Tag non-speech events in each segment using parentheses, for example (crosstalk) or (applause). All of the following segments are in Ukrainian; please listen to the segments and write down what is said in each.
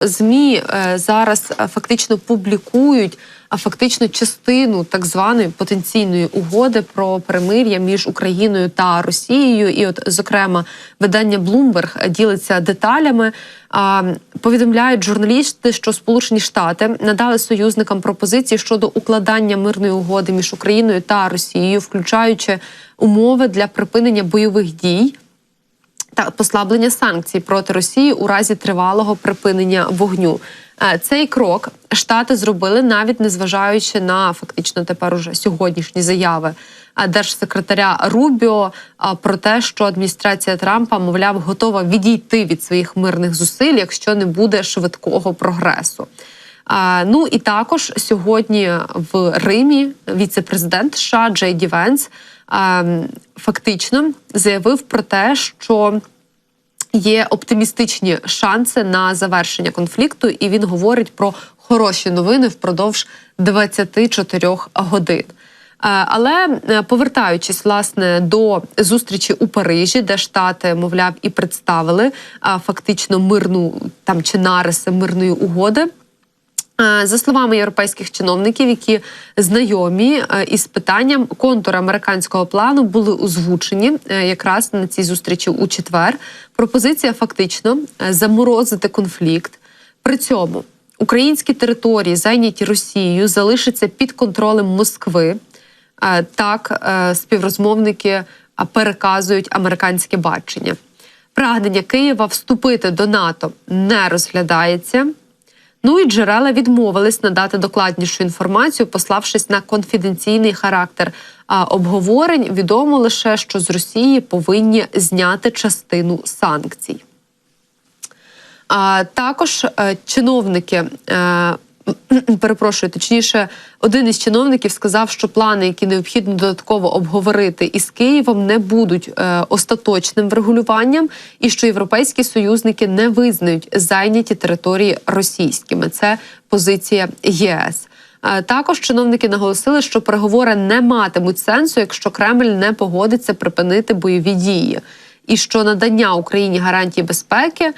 ЗМІ е, зараз е, фактично публікують а фактично частину так званої потенційної угоди про перемир'я між Україною та Росією. І, от, зокрема, видання Bloomberg ділиться деталями. Повідомляють журналісти, що Сполучені Штати надали союзникам пропозиції щодо укладання мирної угоди між Україною та Росією, включаючи умови для припинення бойових дій та послаблення санкцій проти Росії у разі тривалого припинення вогню. Е, Цей крок Штати зробили навіть незважаючи на фактично тепер уже сьогоднішні заяви е, держсекретаря Рубіо е, про те, що адміністрація Трампа, мовляв, готова відійти від своїх мирних зусиль, якщо не буде швидкого прогресу. Ну і також сьогодні в Римі віце-президент США Джей Ді Венс фактично заявив про те, що є оптимістичні шанси на завершення конфлікту, і він говорить про хороші новини впродовж 24 годин. Але е, повертаючись власне до зустрічі у Парижі, де штати, мовляв, і представили фактично мирну там чи нариси мирної угоди. Е, За словами європейських чиновників, які знайомі е, із питанням контури американського плану були озвучені е, якраз на цій зустрічі у четвер. Пропозиція фактично заморозити конфлікт. При цьому українські території, зайняті Росією, залишаться під контролем Москви. Так співрозмовники переказують американське бачення. Прагнення Києва вступити до НАТО не розглядається. Ну і джерела відмовились надати докладнішу інформацію, пославшись на конфіденційний характер а, обговорень. Відомо лише, що з Росії повинні зняти частину санкцій. А також е, чиновники. Е, (clears throat) Перепрошую, точніше, один із чиновників сказав, що плани, які необхідно додатково обговорити із Києвом, не будуть е, остаточним врегулюванням, і що європейські союзники не визнають зайняті території російськими. Це позиція ЄС. Е, Також чиновники наголосили, що переговори не матимуть сенсу, якщо Кремль не погодиться припинити бойові дії, і що надання Україні гарантії безпеки.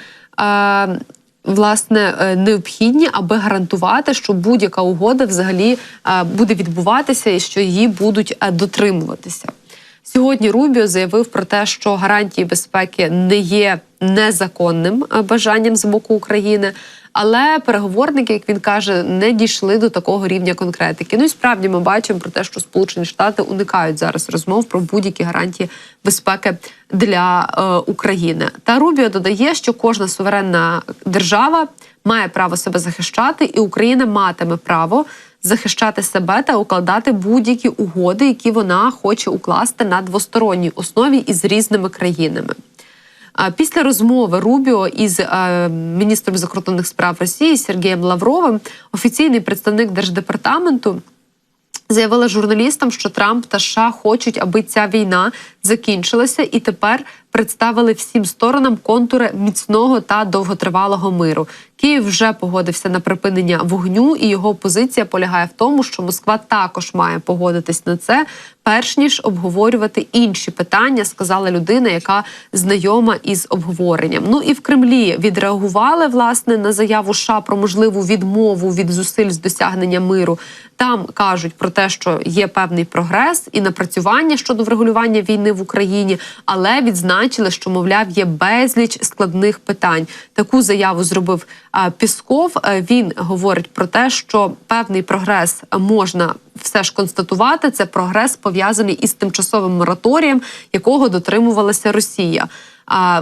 Власне, е, необхідні, аби гарантувати, що будь-яка угода взагалі е, буде відбуватися і що її будуть е, дотримуватися. Сьогодні Рубіо заявив про те, що гарантії безпеки не є незаконним бажанням з боку України, але переговорники, як він каже, не дійшли до такого рівня конкретики. Ну і справді ми бачимо про те, що Сполучені Штати уникають зараз розмов про будь-які гарантії безпеки для е, України. Та Рубіо додає, що кожна суверенна держава має право себе захищати, і Україна матиме право захищати себе та укладати будь-які угоди, які вона хоче укласти на двосторонній основі із різними країнами. Після розмови Рубіо із е, міністром закордонних справ Росії Сергієм Лавровим офіційний представник держдепартаменту заявила журналістам, що Трамп та США хочуть, аби ця війна закінчилася, і тепер представили всім сторонам контури міцного та довготривалого миру. Київ вже погодився на припинення вогню, і його позиція полягає в тому, що Москва також має погодитись на це, перш ніж обговорювати інші питання, сказала людина, яка знайома із обговоренням. Ну і в Кремлі відреагували власне на заяву США про можливу відмову від зусиль з досягнення миру. Там кажуть про те, що є певний прогрес і напрацювання щодо врегулювання війни в Україні, але відзначили, що мовляв є безліч складних питань. Таку заяву зробив Пісков. Е, Він говорить про те, що певний прогрес можна все ж констатувати. Це прогрес пов'язаний із тимчасовим мораторієм, якого дотримувалася Росія.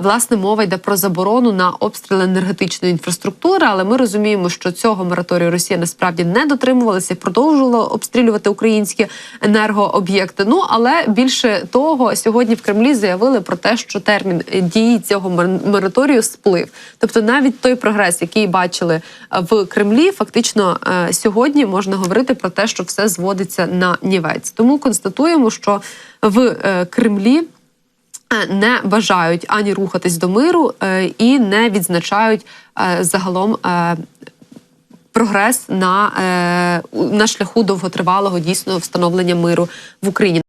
Власне мова йде про заборону на обстріл енергетичної інфраструктури, але ми розуміємо, що цього мораторію Росія насправді не дотримувалася продовжувала обстрілювати українські енергооб'єкти. Ну але більше того, сьогодні в Кремлі заявили про те, що термін дії цього мор- мораторію сплив. Тобто, навіть той прогрес, який бачили е, в Кремлі, фактично е, сьогодні можна говорити про те, що все зводиться на нівець. Тому констатуємо, що в е, Кремлі. Е, не бажають ані рухатись до миру е, і не відзначають е, загалом прогрес на, на шляху довготривалого дійсно встановлення миру в Україні.